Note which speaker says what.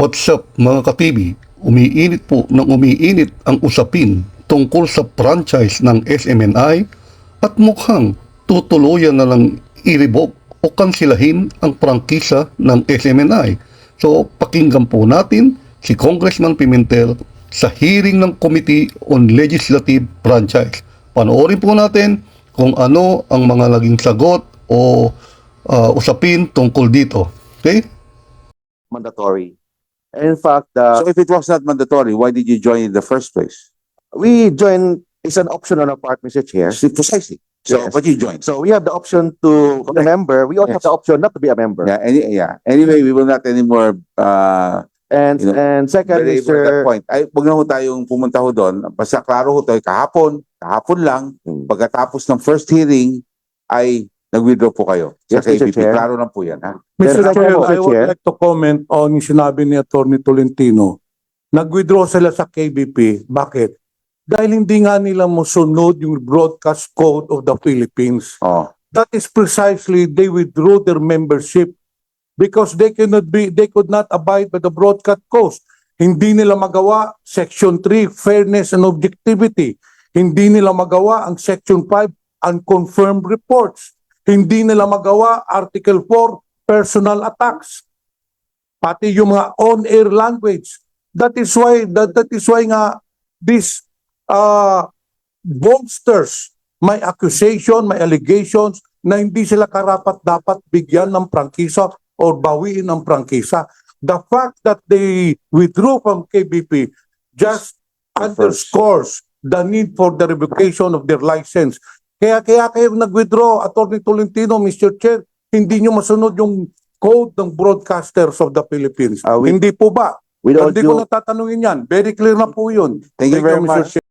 Speaker 1: What's up mga ka-TV? Umiinit po ng umiinit ang usapin tungkol sa franchise ng SMNI at mukhang tutuluyan na lang i-revoke o kansilahin ang prangkisa ng SMNI. So pakinggan po natin si Congressman Pimentel sa hearing ng Committee on Legislative Franchise. Panoorin po natin kung ano ang mga naging sagot o ah, usapin tungkol dito. Okay?
Speaker 2: mandatory. In fact, uh,
Speaker 3: So if it was not mandatory, why did you join in the first place?
Speaker 2: we join, it's an option on our part, Mr. Chair.
Speaker 3: Precisely. So,
Speaker 2: Yes.
Speaker 3: but you joined.
Speaker 2: So we have the option to be a member. We also have
Speaker 3: Yes.
Speaker 2: the option not to be a member.
Speaker 3: Yeah, any, yeah. Anyway, we will not anymore, uh,
Speaker 2: And,
Speaker 3: You know,
Speaker 2: and second,
Speaker 3: belabor that
Speaker 2: Mr.
Speaker 3: point. Ay, wag na ho tayong pumunta ho doon. Basta klaro ho tayo, kahapon, kahapon lang,
Speaker 2: Hmm.
Speaker 3: pagkatapos ng first hearing, ay nag-withdraw po kayo sa
Speaker 2: Yes, Mr.
Speaker 3: KBP.
Speaker 2: Chair.
Speaker 3: Klaro lang po yan, ha?
Speaker 2: Pero
Speaker 4: Mr. Chair, I
Speaker 2: Mr.
Speaker 4: would
Speaker 2: Chair.
Speaker 4: like to comment on yung sinabi ni Atty. Tolentino. Nag-withdraw sila sa KBP. Bakit? Dahil hindi nga nila musunod yung broadcast code of the Philippines.
Speaker 3: Oh.
Speaker 4: That is precisely they withdrew their membership because they cannot be they could not abide by the broadcast code. Hindi nila magawa section 3 fairness and objectivity. Hindi nila magawa ang section 5 unconfirmed reports. Hindi nila magawa article 4 personal attacks. Pati yung mga on-air language. That is why that, that is why nga this uh, bolsters my accusation, my allegations na hindi sila karapat dapat bigyan ng prangkisa or bawiin ng prangkisa. The fact that they withdrew from KBP just underscores the need for the revocation of their license. Kaya kaya kayo nag-withdraw, Attorney Tolentino, Mr. Chair, hindi nyo masunod yung code ng broadcasters of the Philippines.
Speaker 2: Ah, we-
Speaker 4: hindi po ba? Hindi ko
Speaker 2: due,
Speaker 4: natatanungin yan. Very clear na po yun.
Speaker 3: Thank you very
Speaker 4: Mr.
Speaker 3: much.
Speaker 4: Chair.